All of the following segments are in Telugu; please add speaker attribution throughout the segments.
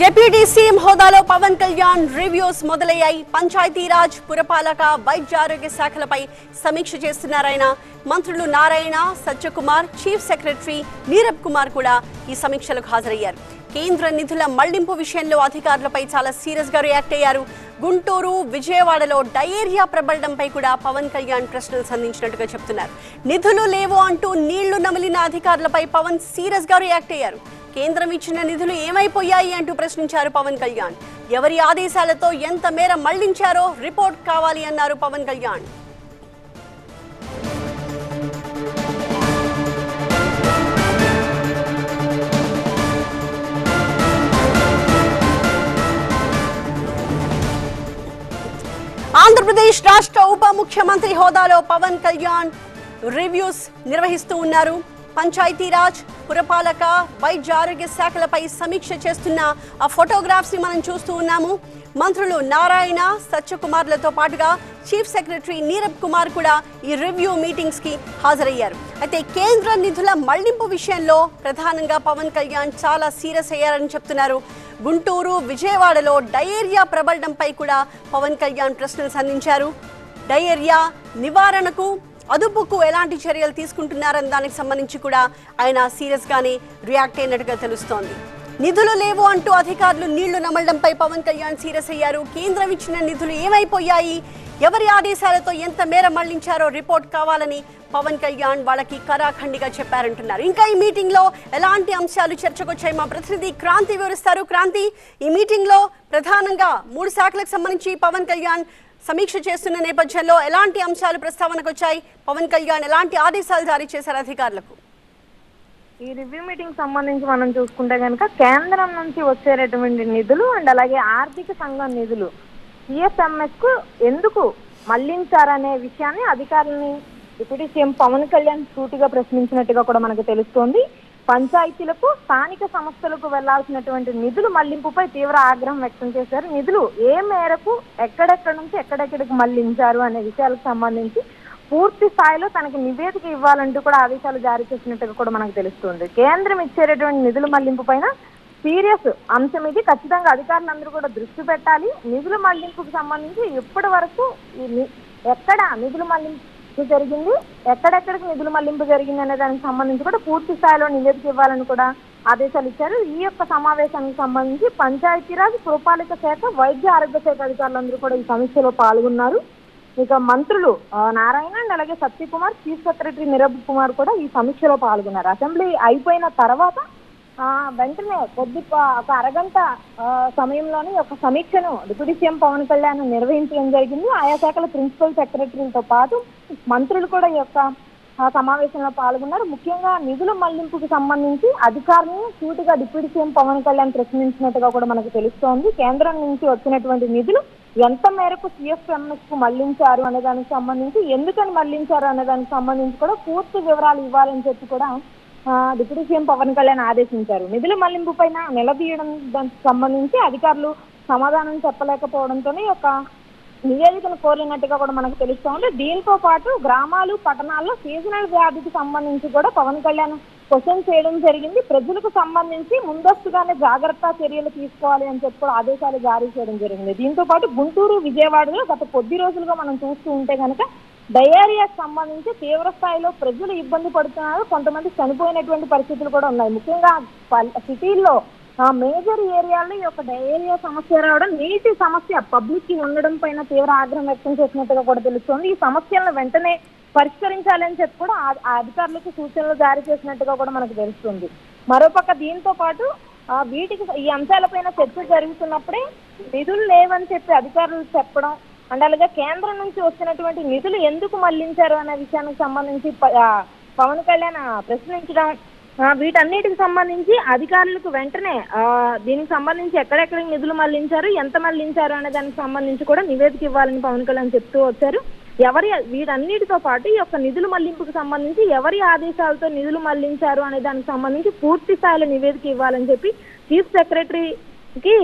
Speaker 1: deputy CM హోదాలో పవన్ కళ్యాణ్ రివ్యూస్ మొదలయ్యాయి. పంచాయతీరాజ్ పురపాలక వైద్య ఆరోగ్య శాఖలపై సమీక్ష చేస్తున్నారాయన. మంత్రులు నారాయణ సత్యకుమార్ చీఫ్ సెక్రటరీ నీరబ్ కుమార్ కూడా ఈ సమీక్షలకు హాజరయ్యారు. కేంద్ర నిధుల మళ్ళింపు విషయంలో అధికారులపై చాలా సీరియస్గా రియాక్ట్ అయ్యారు. గుంటూరు విజయవాడలో డయేరియా ప్రబలడంపై కూడా పవన్ కళ్యాణ్ ప్రశ్నలు సంధించినట్టుగా చెప్తున్నారు. నిధులు లేవు అంటూ నీళ్ళు నమిలిన అధికారులపై పవన్ సీరియస్గా రియాక్ట్ అయ్యారు. కేంద్రం ఇచ్చిన నిధులు ఏమైపోయాయి అంటూ ప్రశ్నించారు పవన్ కళ్యాణ్. ఎవరి ఆదేశాలతో ఎంత మేర మళ్ళించారో రిపోర్ట్ కావాలి అన్నారు పవన్ కళ్యాణ్. ఆంధ్రప్రదేశ్ రాష్ట్ర ఉప ముఖ్యమంత్రి హోదాలో పవన్ కళ్యాణ్ రివ్యూస్ నిర్వహిస్తూ ఉన్నారు. పంచాయతీరాజ్ పురపాలక వైద్య ఆరోగ్య శాఖలపై సమీక్ష చేస్తున్న ఆ ఫోటోగ్రాఫ్స్ని మనం చూస్తూ ఉన్నాము. మంత్రులు నారాయణ సత్యకుమార్లతో పాటుగా చీఫ్ సెక్రటరీ నీరబ్ కుమార్ కూడా ఈ రివ్యూ మీటింగ్స్కి హాజరయ్యారు. అయితే కేంద్ర నిధుల మళ్ళింపు విషయంలో ప్రధానంగా పవన్ కళ్యాణ్ చాలా సీరియస్ అయ్యారని చెప్తున్నారు. గుంటూరు విజయవాడలో డయేరియా ప్రబలడంపై కూడా పవన్ కళ్యాణ్ ప్రశ్నలు సంధించారు. డయేరియా నివారణకు అదుపుకు ఎలాంటి చర్యలు తీసుకుంటున్నారని దానికి సంబంధించి కూడా ఆయన సీరియస్ గానే రియాక్ట్ అయినట్టుగా తెలుస్తోంది. నిధులు లేవు అంటూ అధికారులు నీళ్ళు నమలడంపై పవన్ కళ్యాణ్ సీరియస్ అయ్యారు. కేంద్రం ఇచ్చిన నిధులు ఏమైపోయాయి? ఎవరి ఆదేశాలతో ఎంత మేర మళ్ళించారో రిపోర్ట్ కావాలని పవన్ కళ్యాణ్ వాళ్ళకి కరాఖండిగా చెప్పారంటున్నారు. ఇంకా ఈ మీటింగ్లో ఎలాంటి అంశాలు చర్చకొచ్చాయి మా ప్రతినిధి క్రాంతి వివరిస్తారు. క్రాంతి ఈ మీటింగ్లో ప్రధానంగా మూడు శాఖలకు సంబంధించి పవన్ కళ్యాణ్ సమీక్ష చేస్తున్న నేపథ్యంలో ఎలాంటి అంశాలు ప్రస్తావనకు వచ్చాయి పవన్ కళ్యాణ్ ఎలాంటి ఆదేశాలు జారీ చేశారు అధికారులకు?
Speaker 2: ఈ రివ్యూ మీటింగ్ సంబంధించి మనం చూసుకుంటే కనుక కేంద్రం నుంచి వచ్చేటటువంటి నిధులు అండ్ అలాగే ఆర్థిక సంఘం నిధులు సిఎస్ఎంఎస్కు ఎందుకు మళ్ళించారనే విషయాన్ని అధికారులని డిప్యూటీ సీఎం పవన్ కళ్యాణ్ సూటిగా ప్రశ్నించినట్టుగా కూడా మనకు తెలుస్తోంది. పంచాయతీలకు స్థానిక సంస్థలకు వెళ్ళాల్సినటువంటి నిధులు మళ్ళింపుపై తీవ్ర ఆగ్రహం వ్యక్తం చేశారు. నిధులు ఏ మేరకు ఎక్కడెక్కడ నుంచి ఎక్కడెక్కడికి మళ్ళించారు అనే విషయాలకు సంబంధించి పూర్తి స్థాయిలో తనకి నివేదిక ఇవ్వాలంటూ కూడా ఆదేశాలు జారీ చేసినట్టుగా కూడా మనకు తెలుస్తుంది. కేంద్రం ఇచ్చేటటువంటి నిధుల మళ్ళింపు పైన సీరియస్ అంశం ఇది. ఖచ్చితంగా అధికారులందరూ కూడా దృష్టి పెట్టాలి. నిధుల మళ్ళింపుకు సంబంధించి ఇప్పటి వరకు ఈ ని- ఎక్కడ నిధుల మళ్ళింపు జరిగింది? ఎక్కడెక్కడికి నిధుల మళ్ళింపు జరిగింది అనే దానికి సంబంధించి కూడా పూర్తి స్థాయిలో నివేదిక ఇవ్వాలని కూడా ఆదేశాలు ఇచ్చారు. ఈ యొక్క సమావేశానికి సంబంధించి పంచాయతీరాజ్ పురపాలిక శాఖ వైద్య ఆరోగ్య శాఖ అధికారులందరూ కూడా ఈ సమీక్షలో పాల్గొన్నారు. ఇక మంత్రులు నారాయణ అండ్ అలాగే సత్యకుమార్ చీఫ్ సెక్రటరీ నిరబ్ కుమార్ కూడా ఈ సమీక్షలో పాల్గొన్నారు. అసెంబ్లీ అయిపోయిన తర్వాత వెంటనే కొద్ది ఒక అరగంట సమయంలోనే ఒక యొక్క సమీక్షను డిప్యూటీ సీఎం పవన్ కళ్యాణ్ నిర్వహించడం జరిగింది. ఆయా శాఖల ప్రిన్సిపల్ సెక్రటరీలతో పాటు మంత్రులు కూడా ఈ యొక్క సమావేశంలో పాల్గొన్నారు. ముఖ్యంగా నిధుల మళ్ళింపుకు సంబంధించి అధికారులను సూటిగా డిప్యూటీ సీఎం పవన్ కళ్యాణ్ ప్రశ్నించినట్టుగా కూడా మనకు తెలుస్తోంది. కేంద్రం నుంచి వచ్చినటువంటి నిధులు ఎంత మేరకు సిఎస్ఎంఎస్కు మళ్ళించారు అనే దానికి సంబంధించి ఎందుకని మళ్ళించారు అనే దానికి సంబంధించి కూడా పూర్తి వివరాలు ఇవ్వాలని చెప్పి కూడా డిప్యూటీ సీఎం పవన్ కళ్యాణ్ ఆదేశించారు. నిధుల మళ్ళింపు పైన నిలదీయడం దానికి సంబంధించి అధికారులు సమాధానం చెప్పలేకపోవడంతోనే ఒక నివేదికను కోరినట్టుగా కూడా మనకు తెలుస్తూ ఉంది. దీంతో పాటు గ్రామాలు పట్టణాల్లో సీజనల్ వ్యాధికి సంబంధించి కూడా పవన్ కళ్యాణ్ క్వశ్చన్ చేయడం జరిగింది. ప్రజలకు సంబంధించి ముందస్తుగానే జాగ్రత్త చర్యలు తీసుకోవాలి అని చెప్పి కూడా ఆదేశాలు జారీ చేయడం జరిగింది. దీంతో పాటు గుంటూరు విజయవాడలో గత కొద్ది రోజులుగా మనం చూస్తూ ఉంటే కనుక డయేరియాకి సంబంధించి తీవ్ర స్థాయిలో ప్రజలు ఇబ్బంది పడుతున్నారు. కొంతమంది చనిపోయినటువంటి పరిస్థితులు కూడా ఉన్నాయి. ముఖ్యంగా పల్- సిటీల్లో ఆ మేజర్ ఏరియాలో ఈ యొక్క డయేరియా సమస్య రావడం నీటి సమస్య పబ్లిక్కి ఉండడం పైన తీవ్ర ఆగ్రహం వ్యక్తం చేసినట్టుగా కూడా తెలుస్తుంది. ఈ సమస్యలను వెంటనే పరిష్కరించాలని చెప్పి కూడా ఆ- అధికారులకు సూచనలు జారీ చేసినట్టుగా కూడా మనకు తెలుస్తుంది. మరోపక్క దీంతో పాటు వీటికి ఈ అంశాలపైన చర్చ జరుగుతున్నప్పుడే నిధులు లేవని చెప్పి అధికారులు చెప్పడం అండ్ అలాగే కేంద్రం నుంచి వస్తున్నటువంటి నిధులు ఎందుకు మళ్ళించారు అనే విషయానికి సంబంధించి పవన్ కళ్యాణ్ ప్రశ్నించడం వీటన్నిటికి సంబంధించి అధికారులకు వెంటనే దీనికి సంబంధించి ఎక్కడెక్కడ నిధులు మళ్ళించారు ఎంత మళ్ళించారు అనే దానికి సంబంధించి కూడా నివేదిక ఇవ్వాలని పవన్ కళ్యాణ్ చెప్తూ వచ్చారు ఎవరి వీటన్నిటితో పాటు ఈ యొక్క నిధుల మళ్ళింపుకు సంబంధించి ఎవరి ఆదేశాలతో నిధులు మళ్ళించారు అనే దానికి సంబంధించి పూర్తి స్థాయిలో నివేదిక ఇవ్వాలని చెప్పి చీఫ్ సెక్రటరీకి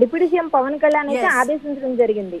Speaker 2: డిప్యూటీ సీఎం పవన్ కళ్యాణ్ అయితే. ఆదేశించడం జరిగింది